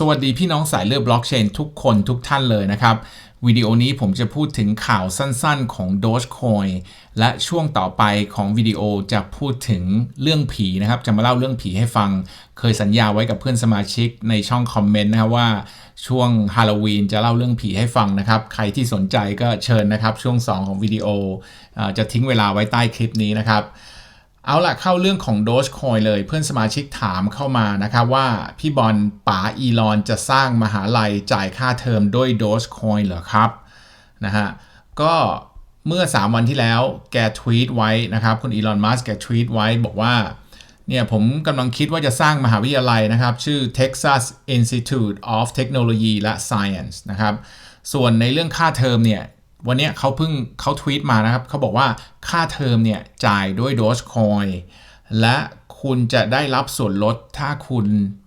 สวัสดีพี่น้องสายเลือดบล็อกเชนทุกคนทุกท่านเลยนะครับ วิดีโอนี้ผมจะพูดถึงข่าวสั้นๆของ Dogecoin และช่วงต่อไปของวิดีโอจะพูดถึงเรื่องผีนะครับ จะมาเล่าเรื่องผีให้ฟัง เคยสัญญาไว้กับเพื่อนสมาชิกในช่องคอมเมนต์นะครับว่าช่วงฮาโลวีนจะเล่าเรื่องผีให้ฟังนะครับ ใครที่สนใจก็เชิญนะครับ ช่วง 2 ของวิดีโอจะทิ้งเวลาไว้ใต้คลิปนี้นะครับ เอาล่ะเข้าเรื่องของ Dogecoin เลยเพื่อนสมาชิกถามเข้ามานะครับว่าพี่บอลป๋าอีลอนจะสร้างมหาลัยจ่ายค่าเทอมด้วย Dogecoin เหรอครับนะฮะก็เมื่อ 3 วันที่แล้วแกทวีตไว้นะครับ คุณอีลอนมัสแกทวีตไว้บอกว่าเนี่ยผมกำลังคิดว่าจะสร้างมหาวิทยาลัยนะครับ ชื่อ Texas Institute of Technology และ Science นะครับ ส่วนในเรื่องค่าเทอมเนี่ย วันนี้เขาเพิ่งเขาทวีตมานะครับเขาบอกว่าค่าเทอมเนี่ยจ่ายด้วย Dogecoin และคุณจะได้รับส่วนลดถ้าคุณ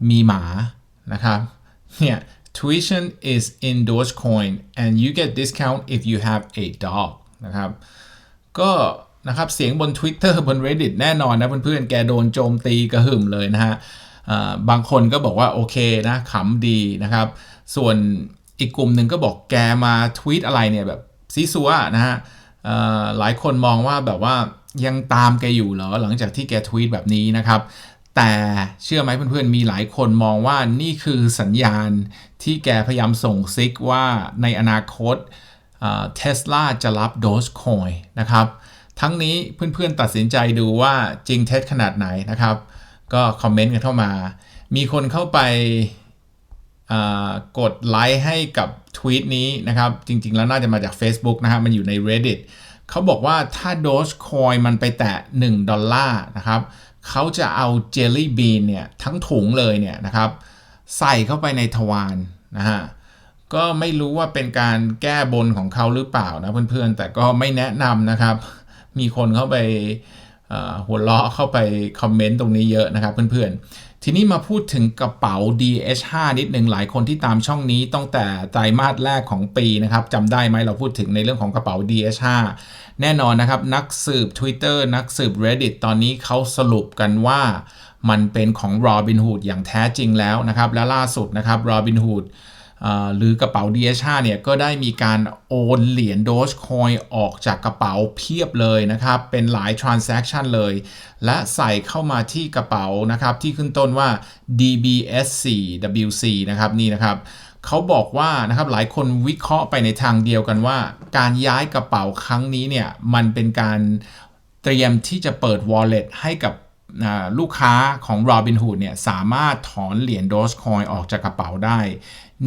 มีหมานะครับเนี่ย tuition is in Dogecoin and you get discount if you have a dog นะครับก็นะครับเสียงบน Twitter บน Reddit แน่นอนนะเพื่อนๆ แกโดนโจมตีกระหึ่มเลยนะฮะบางคนก็บอกว่าโอเคนะขำดีนะครับ ส่วนอีกกลุ่มหนึ่งก็บอกแกมาทวีตอะไรเนี่ยแบบ ซีซัวนะฮะหลายคนมองว่าแบบว่ายังตามแกอยู่เหรอหลังจากที่แกทวีตแบบนี้นะครับ แต่เชื่อไหมเพื่อนๆ มีหลายคนมองว่านี่คือสัญญาณที่แกพยายามส่งซิกว่าในอนาคตเทสลาจะรับ Dogecoin นะครับ ทั้งนี้เพื่อนๆตัดสินใจดูว่าจริงเท็จขนาดไหนนะครับ ก็คอมเมนต์กันเข้ามา มีคนเข้าไป กดไลค์ให้กับทวีตนี้นะครับ จริง ๆ แล้วน่าจะมาจาก Facebook นะครับมันอยู่ใน Reddit เขาบอกว่าถ้า Dogecoin มันไปแตะ 1 ดอลลาร์นะครับเขาจะเอา Jelly Bean เนี่ย ทั้งถุงเลยเนี่ยนะครับ ใส่เข้าไปในทวารนะฮะก็ไม่รู้ว่าเป็นการแก้บนของเขาหรือเปล่านะเพื่อนๆ แต่ก็ไม่แนะนำนะครับ มีคนเข้าไปหัวเราะเข้าไปคอมเมนต์ตรงนี้เยอะนะครับเพื่อนๆ ทีนี้มาพูดถึงกระเป๋า DH5 นิดหนึ่งหลายคนที่ตามช่องนี้ตั้งแต่ไตรมาสแรกของปีนะครับจำได้ไหมเราพูดถึงในเรื่องของกระเป๋า DH5 แน่นอนนะครับ นักสืบ Twitter นักสืบ Reddit ตอนนี้เขาสรุปกันว่ามันเป็นของ Robinhood อย่างแท้จริงแล้วนะครับ และล่าสุดนะครับ Robinhood หรือกระเป๋า DH5 เนี่ยก็ได้มีการโอนเหรียญ Dogecoin ออกจากกระเป๋าเพียบเลยนะครับ เป็นหลาย transaction เลย และใส่เข้ามาที่กระเป๋านะครับ ที่ขึ้นต้นว่า DBS4WC นะครับนี่นะครับเขาบอกว่านะครับหลายคนวิเคราะห์ไปในทางเดียวกันว่า การย้ายกระเป๋าครั้งนี้เนี่ยมันเป็นการเตรียมที่จะเปิด wallet ให้กับลูกค้าของ Robinhood เนี่ยสามารถถอนเหรียญ Dogecoin ออกจากกระเป๋าได้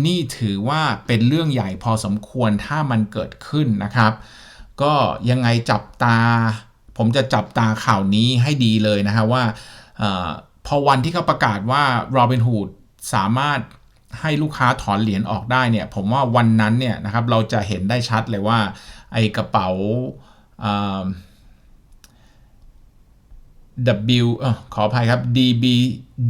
นี่ถือว่าเป็นเรื่องใหญ่พอสมควรถ้ามันเกิดขึ้นนะครับ ก็ยังไงจับตา ผมจะจับตาข่าวนี้ให้ดีเลยนะฮะว่าอพอวันที่เขาประกาศว่า Robinhood สามารถให้ลูกค้าถอนเหรียญออกได้เนี่ย ผมว่าวันนั้นเนี่ยนะครับเราจะเห็นได้ชัดเลยว่า ไอกระเป๋า W อขออภัยครับ DB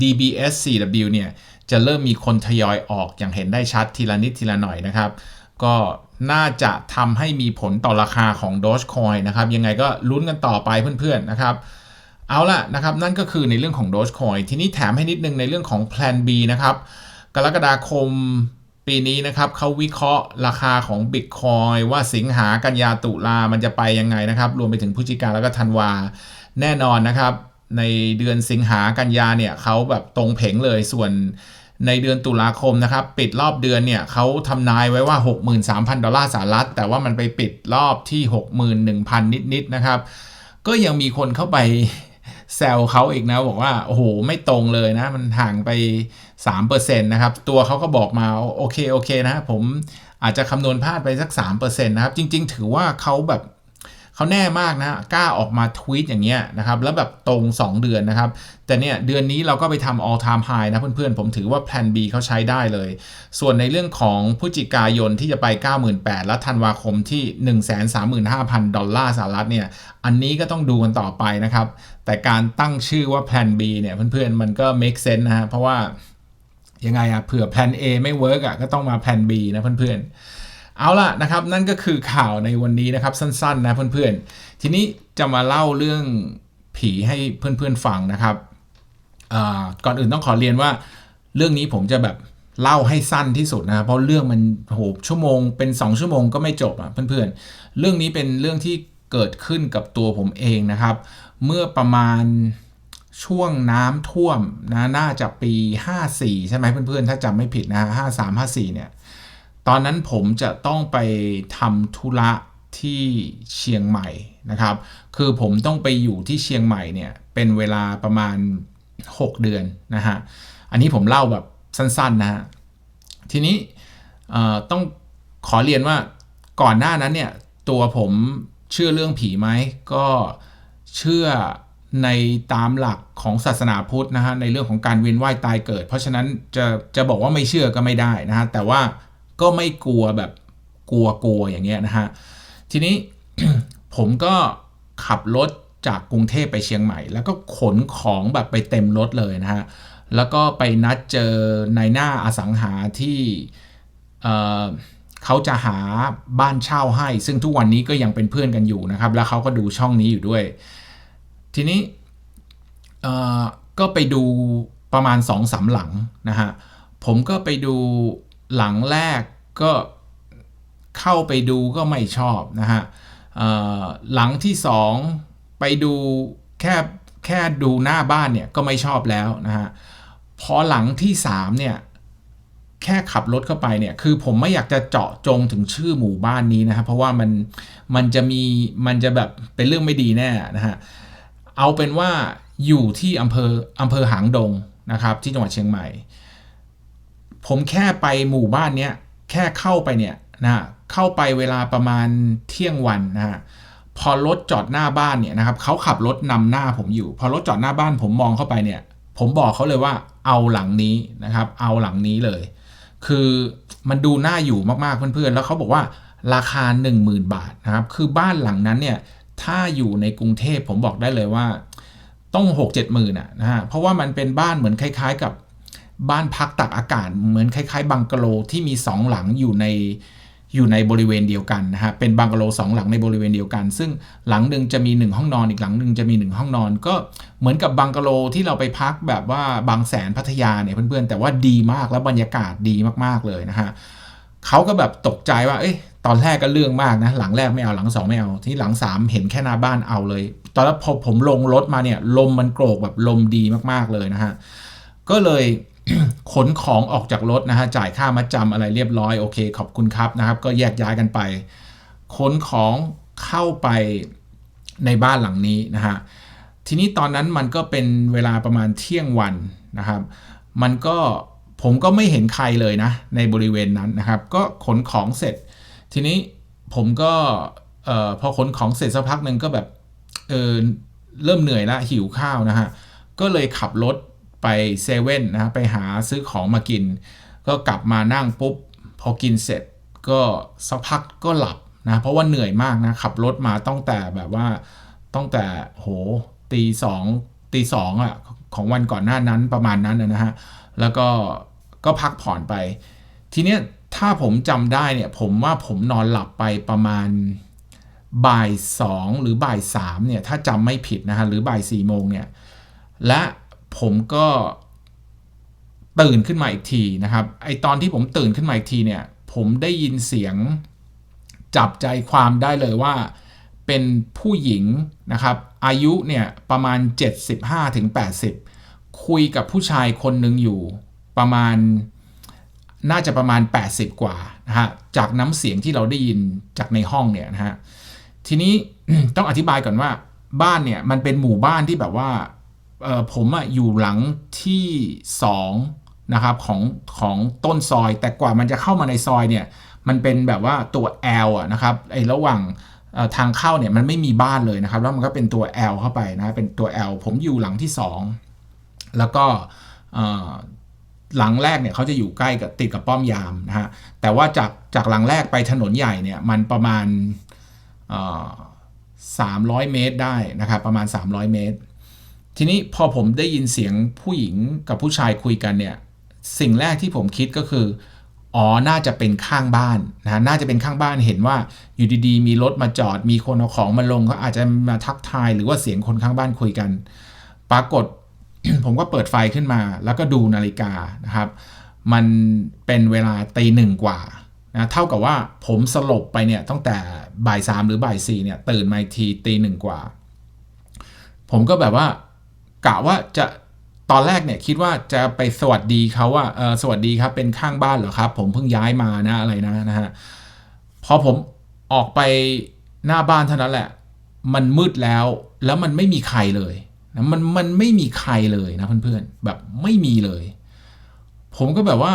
DBS 4W เนี่ย จะเริ่มมีคนทยอยออกอย่างเห็นได้ชัดทีละนิดทีละหน่อยนะครับ ก็น่าจะทำให้มีผลต่อราคาของ Dogecoin นะครับ ยังไงก็ลุ้นกันต่อไปเพื่อนๆนะครับ เอาล่ะนะครับ นั่นก็คือในเรื่องของ Dogecoin ทีนี้แถมให้นิดนึงในเรื่องของ Plan B นะครับกรกฎาคมปีนี้นะครับเขาวิเคราะห์ราคาของ Bitcoin ว่าสิงหากันยาตุลามันจะไปยังไงนะครับ รวมไปถึงพฤศจิกาแล้วก็ธันวาแน่นอนนะครับ ในเดือนสิงหากันยาเนี่ยเขาแบบตรงเผงเลยส่วนในเดือนตุลาคมนะครับ ปิดรอบเดือนเนี่ยเขาทำนายไว้ว่า 63,000 ดอลลาร์สหรัฐ แต่ว่ามันไปปิดรอบที่ 61,000 นิดๆนะครับ ก็ยังมีคนเข้าไปแซวเขาอีกนะ บอกว่า โอ้โห ไม่ตรงเลยนะ มันห่างไป 3%นะครับ ตัวเขาก็บอกมาโอเค โอเคนะ ผมอาจจะคำนวณพลาดไปสัก 3%นะครับ จริง ๆ ถือว่าเขาแบบ เขาแน่มากนะกล้าออกมาทวีตอย่างเงี้ยนะครับแล้วแบบตรง 2 เดือนนะครับ แต่เนี่ยเดือนนี้เราก็ไปทำ all time high นะเพื่อนๆ ผมถือว่าแพลน B เขาใช้ได้เลย ส่วนในเรื่องของพฤศจิกายนที่จะไป 98,000และธันวาคมที่ 135,000 ดอลลาร์สหรัฐเนี่ยอันนี้ก็ต้องดูกันต่อไปนะครับ แต่การตั้งชื่อว่าแพลน B เนี่ยเพื่อนๆ มันก็ make sense นะฮะเพราะว่ายังไงอะเผื่อแพลน A ไม่เวิร์กอะก็ต้องมาแพลน B นะเพื่อนๆ เอาล่ะนะครับนั่นก็คือข่าวในวันนี้นะครับสั้นๆนะเพื่อนๆ ทีนี้จะมาเล่าเรื่องผีให้เพื่อนๆฟังนะครับก่อนอื่นต้องขอเรียนว่าเรื่องนี้ผมจะแบบเล่าให้สั้นที่สุดนะเพราะเรื่องมันโหชั่วโมงเป็น 2 ชั่วโมงก็ไม่จบอะเพื่อนๆ เรื่องนี้เป็นเรื่องที่เกิดขึ้นกับตัวผมเองนะครับ เมื่อประมาณช่วงน้ำท่วมนะน่าจะปี 54 ใช่ไหมเพื่อนๆ ถ้าจำไม่ผิดนะ 53 54 เนี่ย ตอนนั้นผมจะต้องไปทำธุระที่เชียงใหม่นะครับ คือผมต้องไปอยู่ที่เชียงใหม่เนี่ยเป็นเวลาประมาณ 6 เดือนนะฮะ อันนี้ผมเล่าแบบสั้นๆนะฮะ ทีนี้ต้องขอเรียนว่าก่อนหน้านั้นเนี่ยตัวผมเชื่อเรื่องผีไหมก็เชื่อในตามหลักของศาสนาพุทธนะฮะในเรื่องของการเวียนว่ายตายเกิด เพราะฉะนั้นจะจะบอกว่าไม่เชื่อก็ไม่ได้นะฮะแต่ว่า ก็ไม่กลัวแบบกลัวกลัวอย่างเงี้ยนะฮะ ทีนี้ผมก็ขับรถจากกรุงเทพไปเชียงใหม่ แล้วก็ขนของแบบไปเต็มรถเลยนะฮะ แล้วก็ไปนัดเจอในหน้าอสังหาที่เขาจะหาบ้านเช่าให้ ซึ่งทุกวันนี้ก็ยังเป็นเพื่อนกันอยู่นะครับ แล้วเขาก็ดูช่องนี้อยู่ด้วย ทีนี้ก็ไปดูประมาณ2อสาหลังนะฮะ ผมก็ไปดู หลังแรกก็เข้าไปดูก็ไม่ชอบนะฮะหลังที่2ไปดูแค่แค่ดูหน้าบ้านเนี่ยก็ไม่ชอบแล้วนะฮะพอหลังที่3เนี่ยแค่ขับรถเข้าไปเนี่ยคือผมไม่อยากจะเจาะจงถึงชื่อหมู่บ้านนี้นะครับเพราะว่ามันมันจะมีมันจะแบบเป็นเรื่องไม่ดีแน่นะฮะเอาเป็นว่าอยู่ที่อำเภออำเภอหางดงนะครับที่จังหวัดเชียงใหม่ ผมแค่ไปหมู่บ้านเนี้ยแค่เข้าไปเนี่ยนะเข้าไปเวลาประมาณเที่ยงวันนะฮะพอรถจอดหน้าบ้านเนี่ยนะครับเขาขับรถนำหน้าผมอยู่ พอรถจอดหน้าบ้านผมมองเข้าไปเนี่ย ผมบอกเขาเลยว่าเอาหลังนี้นะครับ เอาหลังนี้เลย คือมันดูน่าอยู่มากๆเพื่อนๆแล้วเขาบอกว่าราคา 10,000 บาทนะครับคือบ้านหลังนั้นเนี่ยถ้าอยู่ในกรุงเทพผมบอกได้เลยว่า ต้องหกเจ็ดหมื่นอะนะฮะเพราะว่ามันเป็นบ้านเหมือนคล้าย ๆ กับ บ้านพักตักอากาศเหมือนคล้ายๆ บังกะโลที่มีสองหลังอยู่ในอยู่ในบริเวณเดียวกันนะฮะ เป็นบังกะโลสองหลังในบริเวณเดียวกัน ซึ่งหลังหนึ่งจะมีหนึ่งห้องนอนอีกหลังหนึ่งจะมีหนึ่งห้องนอน ก็เหมือนกับบังกะโลที่เราไปพักแบบว่าบางแสนพัทยาเนี่ยเพื่อนๆ แต่ว่าดีมากแล้วบรรยากาศดีมากๆเลยนะฮะเขาก็แบบตกใจว่า เอ้ยตอนแรกก็เรื่องมากนะ หลังแรกไม่เอาหลังสองไม่เอา ที่หลังสามเห็นแค่หน้าบ้านเอาเลย ตอนแรกพอผมลงรถมาเนี่ยลมมันโกรกแบบลมดีมากๆเลยนะฮะ ก็เลย ขนของออกจากรถนะฮะจ่ายค่ามาจำอะไรเรียบร้อยโอเค ขอบคุณครับนะครับ ก็แยกย้ายกันไป ขนของเข้าไปในบ้านหลังนี้นะฮะทีนี้ตอนนั้นมันก็เป็นเวลาประมาณเที่ยงวันนะครับ มันก็ผมก็ไม่เห็นใครเลยนะ ในบริเวณนั้นนะครับ ก็ขนของเสร็จ ทีนี้ผมก็พอขนของเสร็จสักพักหนึ่งก็แบบเออเริ่มเหนื่อยละหิวข้าวนะฮะก็เลยขับรถ ไปเซเว่นนะไปหาซื้อของมากิน ก็กลับมานั่งปุ๊บ พอกินเสร็จก็สักพักก็หลับนะเพราะว่าเหนื่อยมากนะขับรถมาต้องแต่แบบว่าต้องแต่โหตีสองตีสองอะของวันก่อนหน้านั้นประมาณนั้นนะฮะแล้วก็ก็พักผ่อนไป ทีเนี้ยถ้าผมจำได้เนี่ยผมว่าผมนอนหลับไปประมาณบ่ายสองหรือบ่ายสามเนี่ยถ้าจำไม่ผิดนะฮะหรือบ่ายสี่โมงเนี่ยและ ผมก็ตื่นขึ้นมาอีกทีนะครับ ไอตอนที่ผมตื่นขึ้นมาอีกทีเนี่ย ผมได้ยินเสียงจับใจความได้เลยว่า เป็นผู้หญิงนะครับ อายุเนี่ยประมาณ 75-80 คุยกับผู้ชายคนหนึ่งอยู่ประมาณน่าจะประมาณ 80 กว่านะฮะจากน้ำเสียงที่เราได้ยินจากในห้องเนี่ยนะฮะทีนี้ต้องอธิบายก่อนว่าบ้านเนี่ยมันเป็นหมู่บ้านที่แบบว่า ผมอะอยู่หลังที่2นะครับของของต้นซอย แต่กว่ามันจะเข้ามาในซอยเนี่ยมันเป็นแบบว่าตัว L อะนะครับไอ้ระหว่างทางเข้าเนี่ยมันไม่มีบ้านเลยนะครับ แล้วมันก็เป็นตัว L เข้าไปนะเป็นตัว L ผมอยู่หลังที่ 2 แล้วก็หลังแรกเนี่ยเขาจะอยู่ใกล้กับติดกับป้อมยามนะฮะแต่ว่าจากจากหลังแรกไปถนนใหญ่เนี่ยมันประมาณสามร้อยเมตรได้นะครับประมาณ 300 เมตร ทีนี้พอผมได้ยินเสียงผู้หญิงกับผู้ชายคุยกันเนี่ย สิ่งแรกที่ผมคิดก็คือ อ๋อ น่าจะเป็นข้างบ้านนะ น่าจะเป็นข้างบ้านเห็นว่าอยู่ดีๆ มีรถมาจอด มีคนเอาของมาลงเขาอาจจะมาทักทายหรือว่าเสียงคนข้างบ้านคุยกัน ปรากฏผมก็เปิดไฟขึ้นมา แล้วก็ดูนาฬิกานะครับ มันเป็นเวลาตีหนึ่งกว่านะเท่ากับว่าผมสลบไปเนี่ยตั้งแต่บ่ายสามหรือบ่ายสี่เนี่ยตื่นมาทีตีหนึ่งกว่า ผมก็แบบว่า กะว่าจะตอนแรกเนี่ยคิดว่าจะไปสวัสดีเขาว่าเออสวัสดีครับเป็นข้างบ้านเหรอครับ ผมเพิ่งย้ายมานะอะไรนะนะฮะพอผมออกไปหน้าบ้านเท่านั้นแหละ มันมืดแล้วแล้วมันไม่มีใครเลยนะมันมันไม่มีใครเลยนะเพื่อนๆแบบไม่มีเลย ผมก็แบบว่า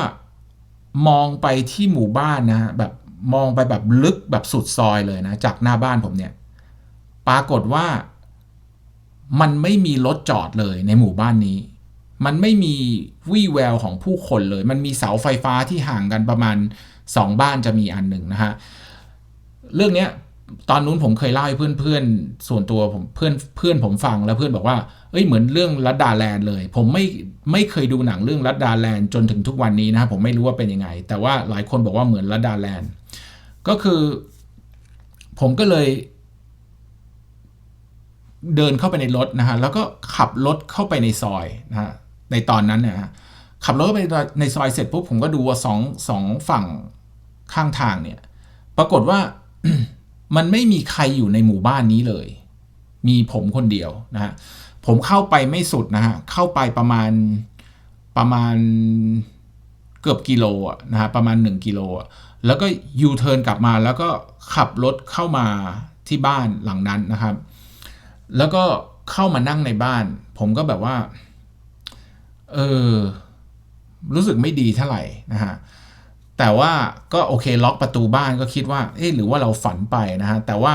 มองไปที่หมู่บ้านนะฮะแบบมองไปแบบลึกแบบสุดซอยเลยนะ จากหน้าบ้านผมเนี่ย ปรากฏว่า มันไม่มีรถจอดเลยในหมู่บ้านนี้ มันไม่มีวี่แววของผู้คนเลย มันมีเสาไฟฟ้าที่ห่างกันประมาณสองบ้านจะมีอันหนึ่งนะฮะ เรื่องเนี้ยตอนนู้นผมเคยเล่าให้เพื่อนเพื่อนส่วนตัวผมเพื่อนเพื่อนผมฟังแล้วเพื่อนบอกว่า เอ้ยเหมือนเรื่องรัดดาแลนด์เลย ผมไม่ไม่เคยดูหนังเรื่องรัดดาแลนด์จนถึงทุกวันนี้นะผมไม่รู้ว่าเป็นยังไง แต่ว่าหลายคนบอกว่าเหมือนรัดดาแลนด์ก็คือ ผมก็เลย เดินเข้าไปในรถนะฮะแล้วก็ขับรถเข้าไปในซอยนะฮะในตอนนั้นนะฮะขับรถไปในซอยเสร็จปุ๊บผมก็ดูว่าสองสองฝั่งข้างทางเนี่ย ปรากฏว่ามันไม่มีใครอยู่ในหมู่บ้านนี้เลย มีผมคนเดียวนะฮะผมเข้าไปไม่สุดนะฮะเข้าไปประมาณประมาณเกือบกิโลอะนะฮะประมาณ 1 กิโลอะแล้วก็ยูเทิร์นกลับมาแล้วก็ขับรถเข้ามาที่บ้านหลังนั้นนะครับ แล้วก็เข้ามานั่งในบ้าน ผมก็แบบว่า เออ รู้สึกไม่ดีเท่าไหร่นะฮะ แต่ว่าก็โอเคล็อกประตูบ้านก็คิดว่า เอ๊ะหรือว่าเราฝันไปนะฮะ แต่ว่า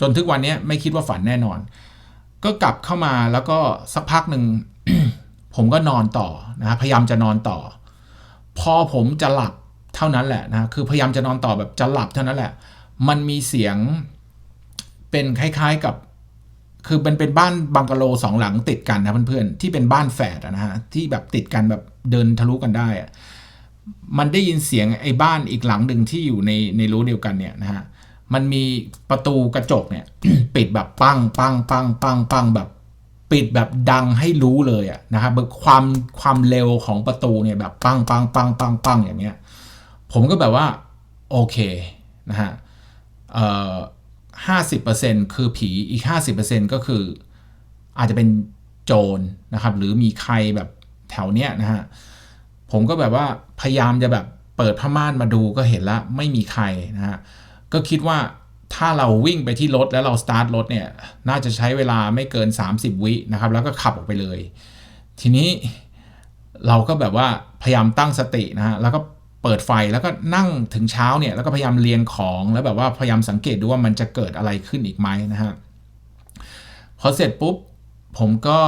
จนทุกวันนี้ไม่คิดว่าฝันแน่นอน ก็กลับเข้ามาแล้วก็สักพักหนึ่งผมก็นอนต่อนะฮะพยายามจะนอนต่อ พอผมจะหลับเท่านั้นแหละนะคือพยายามจะนอนต่อแบบจะหลับเท่านั้นแหละ มันมีเสียงเป็นคล้ายๆกับ คือเป็นเป็นบ้านบังกะโลสองหลังติดกันนะเพื่อนๆที่เป็นบ้านแฝดนะฮะที่แบบติดกันแบบเดินทะลุกันได้อะมันได้ยินเสียงไอ้บ้านอีกหลังหนึ่งที่อยู่ในในรั้วเดียวกันเนี่ยนะฮะมันมีประตูกระจกเนี่ย ปิดแบบปังปังปังปังปังแบบปิดแบบดังให้รู้เลยอะนะครับความความเร็วของประตูเนี่ยแบบปังปังปังปังปังอย่างเงี้ย ผมก็แบบว่าโอเคนะฮะเอ่อ ห้าสิบเปอร์เซ็นคือผีอีกห้าสิบเปอร์เซ็นก็คืออาจจะเป็นโจรนะครับ หรือมีใครแบบแถวเนี้ยนะฮะผมก็แบบว่าพยายามจะแบบเปิดผ้าม่านมาดูก็เห็นล้วไม่มีใครนะฮะก็คิดว่าถ้าเราวิ่งไปที่รถแล้วเราสตาร์ทรถเนี่ยน่าจะใช้เวลาไม่เกิน 30 วินะครับ แล้วก็ขับออกไปเลย ทีนี้เราก็แบบว่าพยายามตั้งสตินะฮะแล้วก็ เปิดไฟแล้วก็นั่งถึงเช้าเนี่ยแล้วก็พยายามเรียงของแล้วแบบว่าพยายามสังเกตดูว่ามันจะเกิดอะไรขึ้นอีกไหมนะฮะพอเสร็จปุ๊บผมก็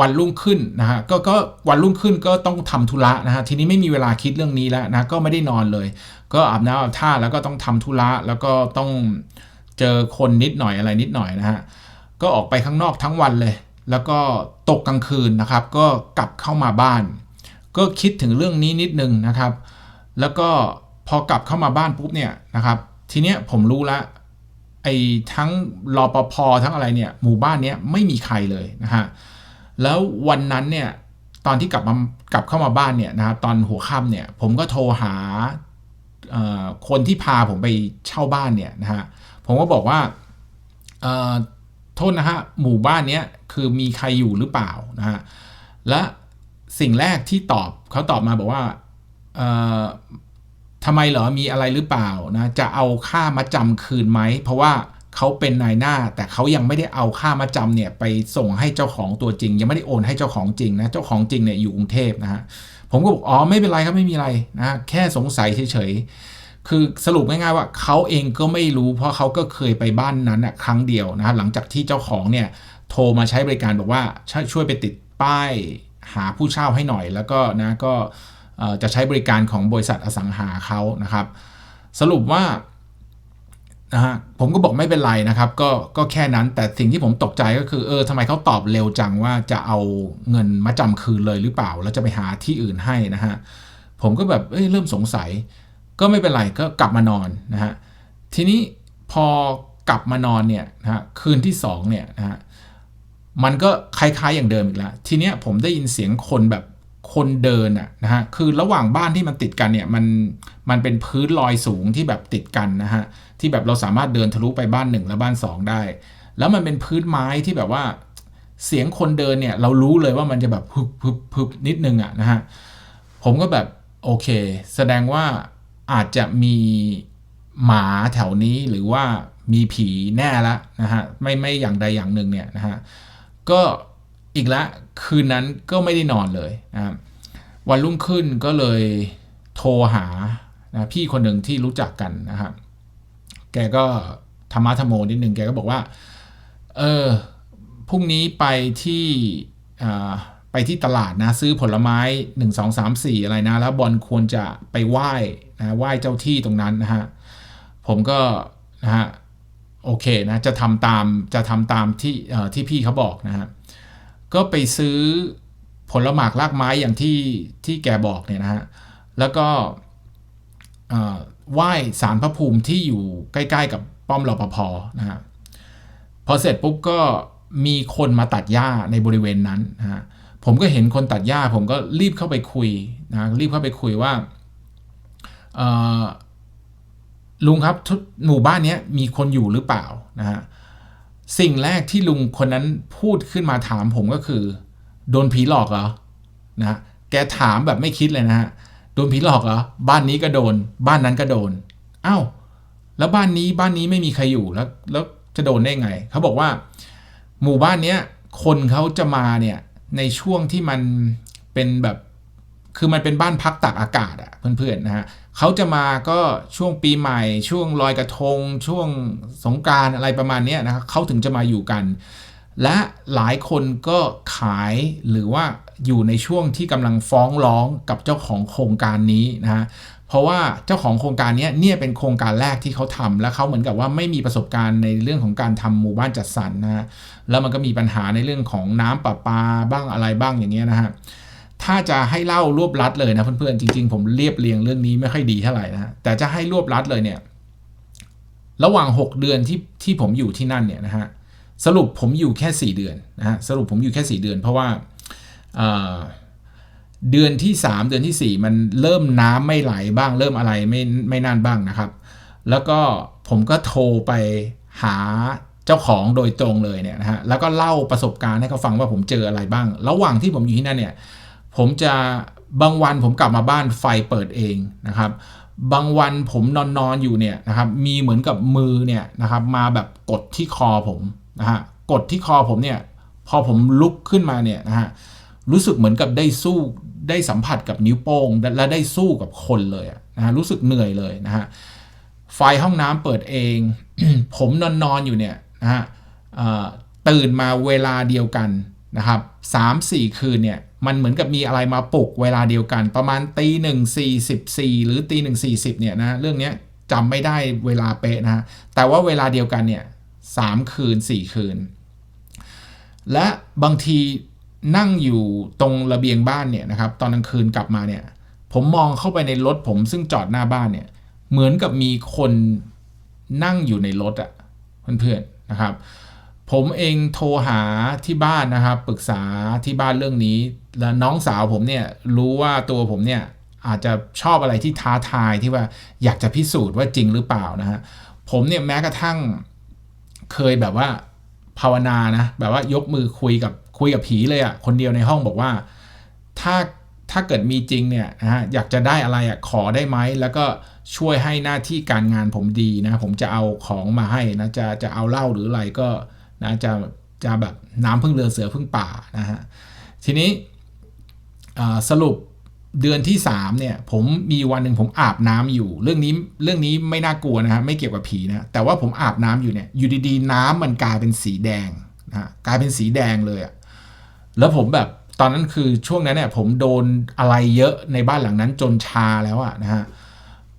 วันรุ่งขึ้นนะฮะก็ก็วันรุ่งขึ้นก็ต้องทำธุระนะฮะทีนี้ไม่มีเวลาคิดเรื่องนี้แล้วนะก็ไม่ได้นอนเลย ก็อาบน้ำอาบท่าแล้วก็ต้องทำธุระแล้วก็ต้องเจอคนนิดหน่อยอะไรนิดหน่อยนะฮะก็ออกไปข้างนอกทั้งวันเลย แล้วก็ตกกลางคืนนะครับ ก็กลับเข้ามาบ้าน ก็คิดถึงเรื่องนี้นิดนึงนะครับ แล้วก็พอกลับเข้ามาบ้านปุ๊บเนี่ยนะครับ ทีเนี้ยผมรู้แล้วไอ้ทั้งรอปภทั้งอะไรเนี่ยหมู่บ้านเนี้ยไม่มีใครเลยนะฮะแล้ววันนั้นเนี่ยตอนที่กลับมากลับเข้ามาบ้านเนี่ยนะครับตอนหัวค่ำเนี่ยผมก็โทรหาคนที่พาผมไปเช่าบ้านเนี่ยนะฮะผมก็บอกว่าโทษนะฮะหมู่บ้านเนี้ยคือมีใครอยู่หรือเปล่านะฮะและ สิ่งแรกที่ตอบเขาตอบมาบอกว่าทำไมเหรอมีอะไรหรือเปล่านะจะเอาค่ามาจำคืนไหม เพราะว่าเขาเป็นนายหน้า แต่เขายังไม่ได้เอาค่ามาจำเนี่ยไปส่งให้เจ้าของตัวจริง ยังไม่ได้โอนให้เจ้าของจริงนะเจ้าของจริงเนี่ยอยู่กรุงเทพนะฮะผมก็บอกอ๋อไม่เป็นไรครับไม่มีอะไรนะแค่สงสัยเฉยๆคือสรุปง่ายๆว่าเขาเองก็ไม่รู้ เพราะเขาก็เคยไปบ้านนั้นนะครั้งเดียวนะหลังจากที่เจ้าของเนี่ยโทรมาใช้บริการบอกว่าช่วยไปติดป้าย หาผู้เช่าให้หน่อย แล้วก็นะก็จะใช้บริการของบริษัทอสังหาเขานะครับ สรุปว่านะฮะผมก็บอกไม่เป็นไรนะครับ ก็ก็แค่นั้นแต่สิ่งที่ผมตกใจก็คือเออทำไมเขาตอบเร็วจังว่าจะเอาเงินมาจำคืนเลยหรือเปล่า แล้วจะไปหาที่อื่นให้นะฮะผมก็แบบเอ้ยเริ่มสงสัย ก็ไม่เป็นไรก็กลับมานอนนะฮะทีนี้พอกลับมานอนเนี่ยนะฮะคืนที่2เนี่ยนะฮะ มันก็คล้ายๆอย่างเดิมอีกแล้ว ทีเนี้ยผมได้ยินเสียงคนแบบคนเดินอะนะฮะ คือระหว่างบ้านที่มันติดกันเนี่ยมันมันเป็นพื้นลอยสูงที่แบบติดกันนะฮะ ที่แบบเราสามารถเดินทะลุไปบ้านหนึ่งและบ้านสองได้ แล้วมันเป็นพื้นไม้ที่แบบว่าเสียงคนเดินเนี่ยเรารู้เลยว่ามันจะแบบพึบพึบพึบนิดนึงอะนะฮะ ผมก็แบบโอเค แสดงว่าอาจจะมีหมาแถวนี้หรือว่ามีผีแน่ละนะฮะ ไม่ไม่อย่างใดอย่างหนึ่งเนี่ยนะฮะ ก็อีกละคืนนั้นก็ไม่ได้นอนเลยนะครับวันรุ่งขึ้นก็เลยโทรหานะพี่คนหนึ่งที่รู้จักกันนะครับแกก็ธรรมะธรรมโมนิดนึงแกก็บอกว่า เออพรุ่งนี้ไปที่ไปที่ตลาดนะ ซื้อผลไม้ 1 2 3 4 อะไรนะ แล้วบอลควรจะไปไหว้นะไหว้เจ้าที่ตรงนั้นนะฮะผมก็นะฮะ โอเคนะจะทำตามจะทำตามที่ที่พี่เขาบอกนะฮะก็ไปซื้อผลหมากรากไม้อย่างที่ที่แกบอกเนี่ยนะฮะแล้วก็เอ่อไหว้สารพระภูมิที่อยู่ใกล้ๆกับป้อมรปภนะฮะพอเสร็จปุ๊บก็มีคนมาตัดหญ้าในบริเวณนั้นนะฮะผมก็เห็นคนตัดหญ้า ผมก็รีบเข้าไปคุยนะรีบเข้าไปคุยว่า ลุงครับหมู่บ้านนี้มีคนอยู่หรือเปล่านะฮะสิ่งแรกที่ลุงคนนั้นพูดขึ้นมาถามผมก็คือ โดนผีหลอกเหรอนะฮะแกถามแบบไม่คิดเลยนะฮะโดนผีหลอกเหรอบ้านนี้ก็โดน บ้านนั้นก็โดนอ้าวแล้วบ้านนี้บ้านนี้ไม่มีใครอยู่แล้ว แล้วจะโดนได้ไงเขาบอกว่า หมู่บ้านเนี้ยคนเขาจะมาเนี่ยในช่วงที่มันเป็นแบบ คือมันเป็นบ้านพักตากอากาศอะเพื่อนๆนะฮะเขาจะมาก็ช่วงปีใหม่ ช่วงลอยกระทง ช่วงสงการอะไรประมาณนี้นะครับเขาถึงจะมาอยู่กัน และหลายคนก็ขายหรือว่าอยู่ในช่วงที่กำลังฟ้องร้องกับเจ้าของโครงการนี้นะฮะเพราะว่าเจ้าของโครงการนี้เนี่ยเป็นโครงการแรกที่เขาทำและเขาเหมือนกับว่าไม่มีประสบการณ์ในเรื่องของการทำหมู่บ้านจัดสรรนะฮะแล้วมันก็มีปัญหาในเรื่องของน้ำประปาบ้างอะไรบ้างอย่างเงี้ยนะฮะ ถ้าจะให้เล่ารวบรัดเลยนะเพื่อนๆจริง ๆ ผมเรียบเรียงเรื่องนี้ไม่ค่อยดีเท่าไหร่นะแต่จะให้รวบรัดเลยเนี่ย ระหว่าง 6 เดือนที่ที่ผมอยู่ที่นั่นเนี่ยนะฮะสรุปผมอยู่แค่ 4 เดือนนะฮะสรุปผมอยู่แค่ 4 เดือน เพราะว่าเเดือนที่ 3 เดือนทีสี่4 มันเริ่มน้ำไม่ไหลบ้าง เริ่มอะไรไม่ไม่นั่นบ้างนะครับ แล้วก็ผมก็โทรไปหาเจ้าของโดยตรงเลยเนี่ยนะฮะแล้วก็เล่าประสบการณ์ให้เขาฟังว่าผมเจออะไรบ้าง ระหว่างที่ผมอยู่ที่นั่นเนี่ย ผมจะบางวันผมกลับมาบ้านไฟเปิดเองนะครับ บางวันผมนอนนอนอยู่เนี่ยนะครับ มีเหมือนกับมือเนี่ยนะครับ มาแบบกดที่คอผมนะฮะกดที่คอผมเนี่ย พอผมลุกขึ้นมาเนี่ยนะฮะรู้สึกเหมือนกับได้สู้ได้สัมผัสกับนิ้วโป้งและได้สู้กับคนเลยนะฮะรู้สึกเหนื่อยเลยนะฮะไฟห้องน้ำเปิดเอง ผมนอนนอนอยู่เนี่ยนะฮะตื่นมาเวลาเดียวกันนะครับสามสี่คืนเนี่ย มันเหมือนกับมีอะไรมาปลุกเวลาเดียวกัน ประมาณตีหนึ่งสี่สิบสี่หรือตีหนึ่งสี่สิบเนี่ยนะเรื่องนี้จำไม่ได้เวลาเป๊ะนะฮะแต่ว่าเวลาเดียวกันเนี่ยสามคืนสี่คืน และบางทีนั่งอยู่ตรงระเบียงบ้านเนี่ยนะครับตอนกลางคืนกลับมาเนี่ยผมมองเข้าไปในรถผมซึ่งจอดหน้าบ้านเนี่ยเหมือนกับมีคนนั่งอยู่ในรถอะเพื่อนๆนะครับ ผมเองโทรหาที่บ้านนะครับปรึกษาที่บ้านเรื่องนี้ และน้องสาวผมเนี่ยรู้ว่าตัวผมเนี่ยอาจจะชอบอะไรที่ท้าทายที่ว่าอยากจะพิสูจน์ว่าจริงหรือเปล่านะฮะผมเนี่ยแม้กระทั่งเคยแบบว่าภาวนานะแบบว่ายกมือคุยกับคุยกับผีเลยอะ่ะคนเดียวในห้องบอกว่า ถ้าถ้าเกิดมีจริงเนี่ยนะฮะอยากจะได้อะไรอะ่ะขอได้ไหมแล้วก็ช่วยให้หน้าที่การงานผมดีนะ ผมจะเอาของมาให้นะจะจะเอาเหล้าหรืออะไรก็ นะจะจะแบบน้ำพึ่งเรือเสือพึ่งป่านะฮะทีนี้สรุปเดือนที่3เนี่ยผมมีวันหนึ่งผมอาบน้ำอยู่ เรื่องนี้เรื่องนี้ไม่น่ากลัวนะฮะไม่เกี่ยวกับผีนะแต่ว่าผมอาบน้ำอยู่เนี่ยอยู่ดีๆ น้ำมันกลายเป็นสีแดงนะกลายเป็นสีแดงเลยอะแล้วผมแบบตอนนั้นคือช่วงนั้นเนี่ยผมโดนอะไรเยอะในบ้านหลังนั้นจนชาแล้วอะนะฮะ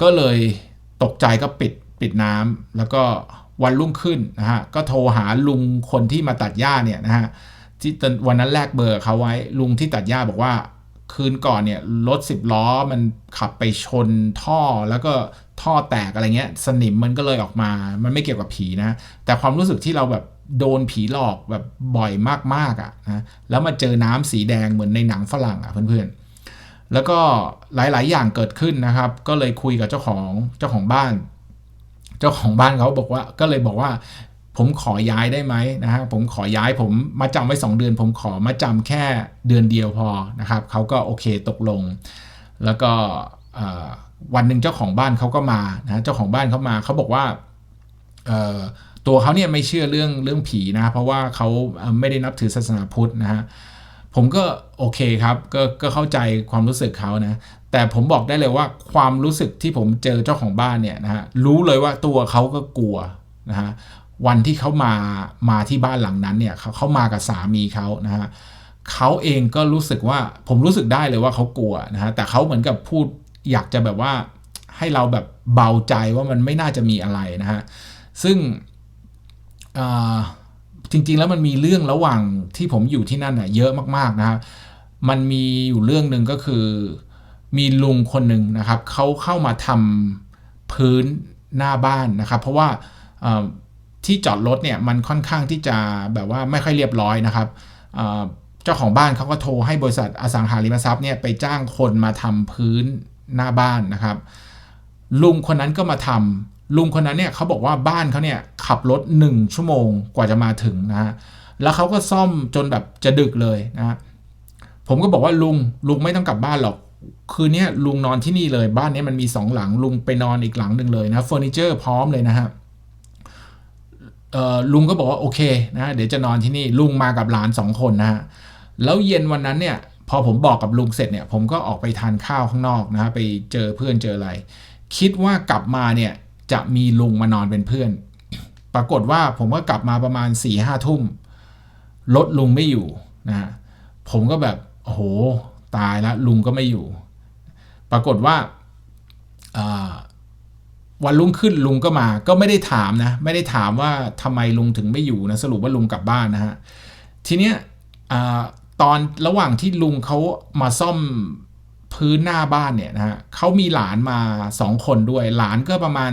ก็เลยตกใจก็ปิดปิดน้ำแล้วก็ วันรุ่งขึ้นนะฮะก็โทรหาลุงคนที่มาตัดหญ้าเนี่ยนะฮะที่วันนั้นแลกเบอร์เขาไว้ลุงที่ตัดหญ้าบอกว่าคืนก่อนเนี่ยรถสิบล้อมันขับไปชนท่อแล้วก็ท่อแตกอะไรเงี้ย สนิมมันก็เลยออกมา มันไม่เกี่ยวกับผีนะ แต่ความรู้สึกที่เราแบบโดนผีหลอกแบบบ่อยมากๆอะ่ะนะแล้วมาเจอน้ำสีแดงเหมือนในหนังฝรั่งอะ่ะเพื่อนๆแล้วก็หลายๆ อย่างเกิดขึ้นนะครับ ก็เลยคุยกับเจ้าของเจ้าของบ้าน เจ้าของบ้านเขาบอกว่าก็เลยบอกว่า ผมขอย้ายได้ไหมนะฮะผมขอย้ายผมมาจำไว้ 2 เดือน ผมขอมาจำแค่เดือนเดียวพอนะครับเขาก็โอเคตกลง แล้วก็วันหนึ่งเจ้าของบ้านเขาก็มานะเจ้าของบ้านเขามาเขาบอกว่าตัวเขาเนี่ยไม่เชื่อเรื่องเรื่องผีนะเพราะว่าเขาไม่ได้นับถือศาสนาพุทธนะฮะผมก็โอเคครับก็ก็เข้าใจความรู้สึกเขานะ แต่ผมบอกได้เลยว่าความรู้สึกที่ผมเจอเจ้าของบ้านเนี่ยนะฮะรู้เลยว่าตัวเขาก็กลัวนะฮะวันที่เขามามาที่บ้านหลังนั้นเนี่ยเขาเขามากับสามีเขานะฮะเขาเองก็รู้สึกว่าผมรู้สึกได้เลยว่าเขากลัวนะฮะแต่เขาเหมือนกับพูดอยากจะแบบว่าให้เราแบบเบาใจว่ามันไม่น่าจะมีอะไรนะฮะซึ่งจริงๆแล้วมันมีเรื่องระหว่างที่ผมอยู่ที่นั่นน่ะเยอะมากๆนะครับมันมีอยู่เรื่องหนึ่งก็คือ มีลุงคนหนึ่งนะครับเขาเข้ามาทำพื้นหน้าบ้านนะครับ เพราะว่าที่จอดรถเนี่ยมันค่อนข้างที่จะแบบว่าไม่ค่อยเรียบร้อยนะครับเจ้าของบ้านเขาก็โทรให้บริษัทอสังหาริมทรัพย์เนี่ยไปจ้างคนมาทำพื้นหน้าบ้านนะครับ ลุงคนนั้นก็มาทำลุงคนนั้นเนี่ยเขาบอกว่าบ้านเขาเนี่ยขับรถ 1 ชั่วโมงกว่าจะมาถึงนะฮะแล้วเขาก็ซ่อมจนแบบจะดึกเลยนะฮะผมก็บอกว่าลุงลุงไม่ต้องกลับบ้านหรอก คืนนี้ลุงนอนที่นี่เลยบ้านนี้มันมีสองหลังลุงไปนอนอีกหลังหนึ่งเลยนะเฟอร์นิเจอร์พร้อมเลยนะฮะลุงก็บอกว่าโอเคนะเดี๋ยวจะนอนที่นี่ลุงมากับหลานสองคนนะฮะแล้วเย็นวันนั้นเนี่ยพอผมบอกกับลุงเสร็จเนี่ยผมก็ออกไปทานข้าวข้างนอกนะฮะไปเจอเพื่อนเจออะไร คิดว่ากลับมาเนี่ยจะมีลุงมานอนเป็นเพื่อน ปรากฏว่าผมก็กลับมาประมาณ4ี่ห้าทุ่มรถลุงไม่อยู่นะผมก็แบบโอ้โห ตายแล้วลุงก็ไม่อยู่ ปรากฏว่าวันลุงขึ้นลุงก็มา ก็ไม่ได้ถามนะ ไม่ได้ถามว่าทำไมลุงถึงไม่อยู่นะสรุปว่าลุงกลับบ้านนะฮะทีเนี้ยตอนระหว่างที่ลุงเขามาซ่อมพื้นหน้าบ้านเนี่ยนะฮะเขามีหลานมา2คนด้วย หลานก็ประมาณ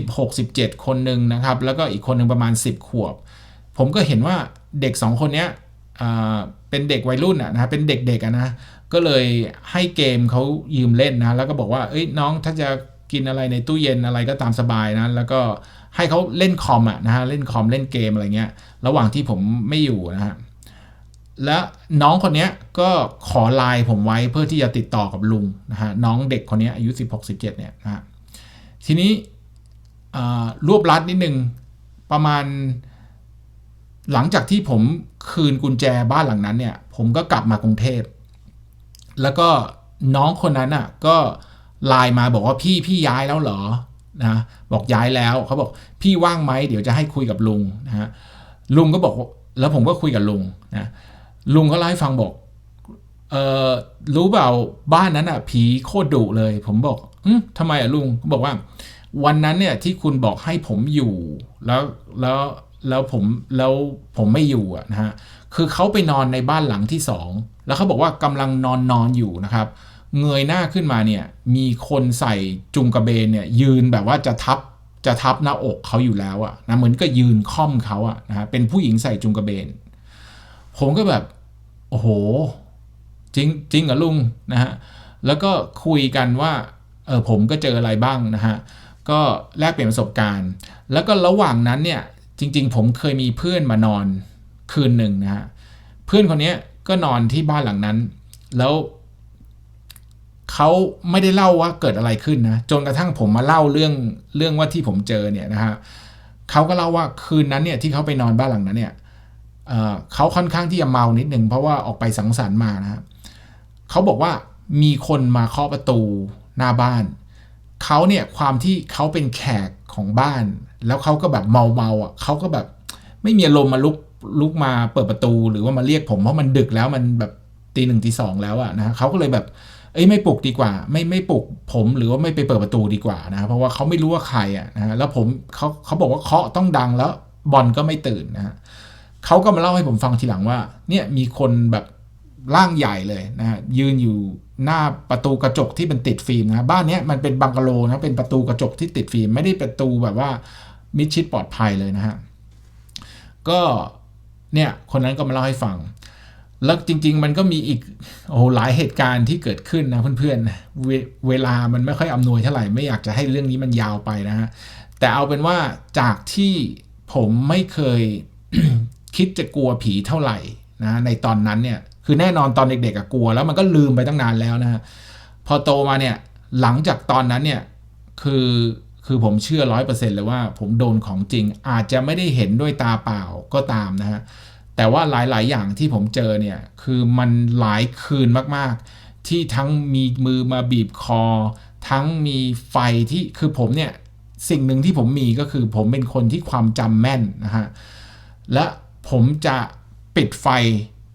16 17 คนหนึ่งนะครับ แล้วก็อีกคนหนึ่งประมาณ 10 ขวบ ผมก็เห็นว่าเด็ก2คนเนี้ยเป็นเด็กวัยรุ่นอะนะเป็นเด็กๆนะ ก็เลยให้เกมเขายืมเล่นนะแล้วก็บอกว่าเอ้ยน้องถ้าจะกินอะไรในตู้เย็นอะไรก็ตามสบายนะแล้วก็ให้เขาเล่นคอมอะนะฮะเล่นคอมเล่นเกมอะไรเงี้ย ระหว่างที่ผมไม่อยู่นะฮะและน้องคนนี้ก็ขอไลน์ผมไว้เพื่อที่จะติดต่อกับลุงนะฮะน้องเด็กคนนี้อายุ16 17เนี่ยนะฮะทีนี้รวบรัดนิดนึงประมาณ หลังจากที่ผมคืนกุญแจบ้านหลังนั้นเนี่ย ผมก็กลับมากรุงเทพ แล้วก็น้องคนนั้นอะก็ไลน์มาบอกว่าพี่พี่ย้ายแล้วเหรอนะบอกย้ายแล้วเขาบอกพี่ว่างไหมเดี๋ยวจะให้คุยกับลุงนะฮะลุงก็บอกแล้วผมก็คุยกับลุงนะลุงก็เล่าให้ฟังบอกเออรู้เปล่าบ้านนั้นอะผีโคตรดุเลย ผมบอกอืมทำไมอะลุงเขาบอกว่า วันนั้นเนี่ยที่คุณบอกให้ผมอยู่แล้วแล้วแล้วผมแล้วผมไม่อยู่อะนะฮะ คือเขาไปนอนในบ้านหลังที่สองแล้วเขาบอกว่ากำลังนอนนอนอยู่นะครับ เงยหน้าขึ้นมาเนี่ยมีคนใส่จุงกระเบนเนี่ยยืนแบบว่าจะทับจะทับหน้าอกเขาอยู่แล้วอะนะเหมือนก็ยืนค่อมเขาอะนะฮะเป็นผู้หญิงใส่จุงกระเบน ผมก็แบบโอ้โหจริงจริงเหรอลุงนะฮะแล้วก็คุยกันว่าเออผมก็เจออะไรบ้างนะฮะก็แลกเปลี่ยนประสบการณ์ แล้วก็ระหว่างนั้นเนี่ยจริง ๆ ผมเคยมีเพื่อนมานอน คืนหนึ่งนะฮะเพื่อนคนนี้ก็นอนที่บ้านหลังนั้น แล้วเขาไม่ได้เล่าว่าเกิดอะไรขึ้นนะจนกระทั่งผมมาเล่าเรื่องเรื่องว่าที่ผมเจอเนี่ยนะฮะเขาก็เล่าว่าคืนนั้นเนี่ยที่เขาไปนอนบ้านหลังนั้นเนี่ยเขาค่อนข้างที่จะเมานิดหนึ่งเพราะว่าออกไปสังสรรค์มานะครับเขาบอกว่ามีคนมาเคาะประตูหน้าบ้านเขาเนี่ยความที่เขาเป็นแขกของบ้าน แล้วเขาก็แบบเมาเมาอะเขาก็แบบไม่มีอารมณ์มาลุก ลุกมาเปิดประตูหรือว่ามาเรียกผมเพราะมันดึกแล้วมันแบบตีหนึ่งตีสองแล้วอะนะเขาก็เลยแบบเอ้ยไม่ปลุกดีกว่า ไม่ไม่ปลุกผมหรือว่าไม่ไปเปิดประตูดีกว่านะเพราะว่าเขาไม่รู้ว่าใครอะนะแล้วผมเขาเขาบอกว่าเคาะต้องดังแล้วบอลก็ไม่ตื่นนะฮะเขาก็มาเล่าให้ผมฟังทีหลังว่า เนี่ยมีคนแบบร่างใหญ่เลยนะฮะยืนอยู่หน้าประตูกระจกที่เป็นติดฟิล์มนะบ้านนี้มันเป็นบังกะโลนะเป็นประตูกระจกที่ติดฟิล์มไม่ได้ประตูแบบว่ามิดชิดปลอดภัยเลยนะฮะก็เเนี่ยคนนั้นก็มาเล่าให้ฟัง แล้วจริง ๆ มันก็มีอีกโอ้หลายเหตุการณ์ที่เกิดขึ้นนะเพื่อนๆเวเวลามันไม่ค่อยอำนวยเท่าไหร่ไม่อยากจะให้เรื่องนี้มันยาวไปนะฮะแต่เอาเป็นว่าจากที่ผมไม่เคยคิดจะกลัวผีเท่าไหร่นะในตอนนั้นเนี่ยคือแน่นอนตอนเด็กๆอะกลัว แล้วมันก็ลืมไปตั้งนานแล้วนะฮะพอโตมาเนี่ยหลังจากตอนนั้นเนี่ยคือ คือผมเชื่อร้อยเปอร์เซ็นต์เลยว่าผมโดนของจริงอาจจะไม่ได้เห็นด้วยตาเปล่าก็ตามนะฮะแต่ว่าหลาย ๆ อย่างที่ผมเจอเนี่ยคือมันหลายคืนมากๆ ที่ทั้งมีมือมาบีบคอ ทั้งมีไฟที่คือผมเนี่ยสิ่งหนึ่งที่ผมมีก็คือผมเป็นคนที่ความจำแม่นนะฮะและผมจะปิดไฟ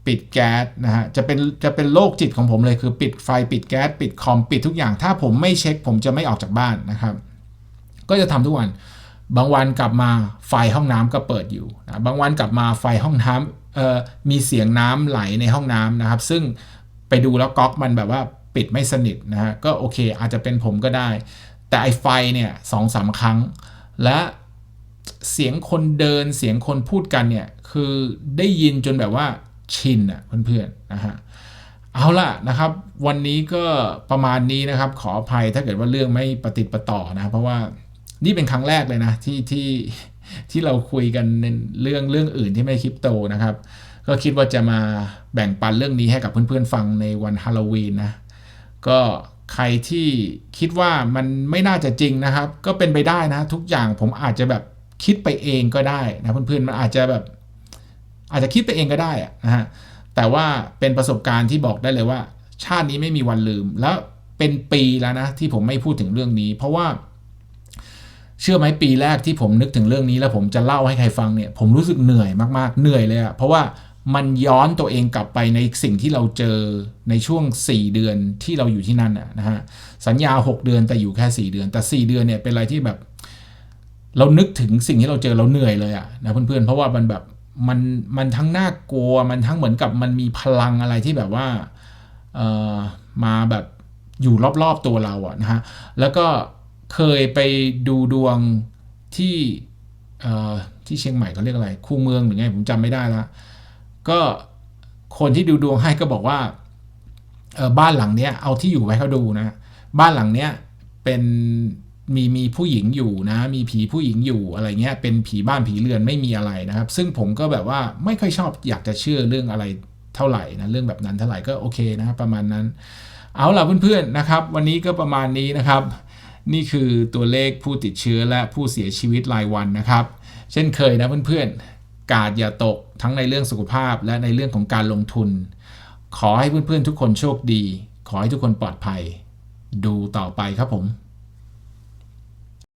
ปิดแก๊สนะฮะจะเป็นจะเป็นโรคจิตของผมเลยคือปิดไฟปิดแก๊สปิดคอมปิดทุกอย่าง ถ้าผมไม่เช็ค ผมจะไม่ออกจากบ้านนะครับ ก็จะทำทุกวัน บางวันกลับมาไฟห้องน้ำก็เปิดอยู่นะบางวันกลับมาไฟห้องน้ำมีเสียงน้ำไหลในห้องน้ำนะครับ ซึ่งไปดูแล้วก๊อกมันแบบว่าปิดไม่สนิทนะฮะก็โอเค อาจจะเป็นผมก็ได้ แต่ไอไฟเนี่ยสองสามครั้ง และเสียงคนเดินเสียงคนพูดกันเนี่ยคือได้ยินจนแบบว่าชินอะเพื่อนๆนะฮะเอาล่ะนะครับ วันนี้ก็ประมาณนี้นะครับ ขออภัยถ้าเกิดว่าเรื่องไม่ประติดประต่อนะ เพราะว่า นี่เป็นครั้งแรกเลยนะที่ที่ที่เราคุยกันในเรื่องเรื่องอื่นที่ไม่คริปโตนะครับ ก็คิดว่าจะมาแบ่งปันเรื่องนี้ให้กับเพื่อนๆฟังในวันฮาโลวีนนะ ก็ใครที่คิดว่ามันไม่น่าจะจริงนะครับ ก็เป็นไปได้นะ ทุกอย่างผมอาจจะแบบคิดไปเองก็ได้นะเพื่อนๆมันอาจจะแบบอาจจะคิดไปเองก็ได้นะฮะแต่ว่าเป็นประสบการณ์ที่บอกได้เลยว่า ชาตินี้ไม่มีวันลืม แล้วเป็นปีแล้วนะที่ผมไม่พูดถึงเรื่องนี้ เพราะว่า เชื่อไหมปีแรกที่ผมนึกถึงเรื่องนี้แล้วผมจะเล่าให้ใครฟังเนี่ย ผมรู้สึกเหนื่อยมากๆ เหนื่อยเลยอะเพราะว่ามันย้อนตัวเองกลับไปในสิ่งที่เราเจอในช่วง 4 เดือนที่เราอยู่ที่นั่นอะนะฮะสัญญา 6 เดือนแต่อยู่แค่ 4 เดือน แต่ 4 เดือนเนี่ยเป็นอะไรที่แบบ เรานึกถึงสิ่งที่เราเจอเราเหนื่อยเลยอะนะเพื่อนๆเพราะว่ามันแบบมันมันทั้งน่ากลัวมันทั้งเหมือนกับมันมีพลังอะไรที่แบบว่าเอ่อมาแบบอยู่รอบๆตัวเราอะนะฮะแล้วก็ เคยไปดูดวงที่เอ่อที่เชียงใหม่เขาเรียกอะไร คู่เมืองหรือไงผมจำไม่ได้ละก็คนที่ดูดวงให้ก็บอกว่าเออบ้านหลังเนี้ยเอาที่อยู่ไว้เขาดูนะบ้านหลังเนี้ยเป็นมีมีผู้หญิงอยู่นะ มีผีผู้หญิงอยู่อะไรเงี้ยเป็นผีบ้านผีเรือนไม่มีอะไรนะครับ ซึ่งผมก็แบบว่าไม่ค่อยชอบอยากจะเชื่อเรื่องอะไรเท่าไหร่นะเรื่องแบบนั้นเท่าไหร่ก็โอเคนะครับประมาณนั้น เอาล่ะเพื่อนๆนะครับ วันนี้ก็ประมาณนี้นะครับ นี่คือตัวเลขผู้ติดเชื้อและผู้เสียชีวิตรายวันนะครับ เช่นเคยนะเพื่อนๆ กาดอย่าตกทั้งในเรื่องสุขภาพและในเรื่องของการลงทุน ขอให้เพื่อนๆทุกคนโชคดี ขอให้ทุกคนปลอดภัย ดูต่อไปครับผม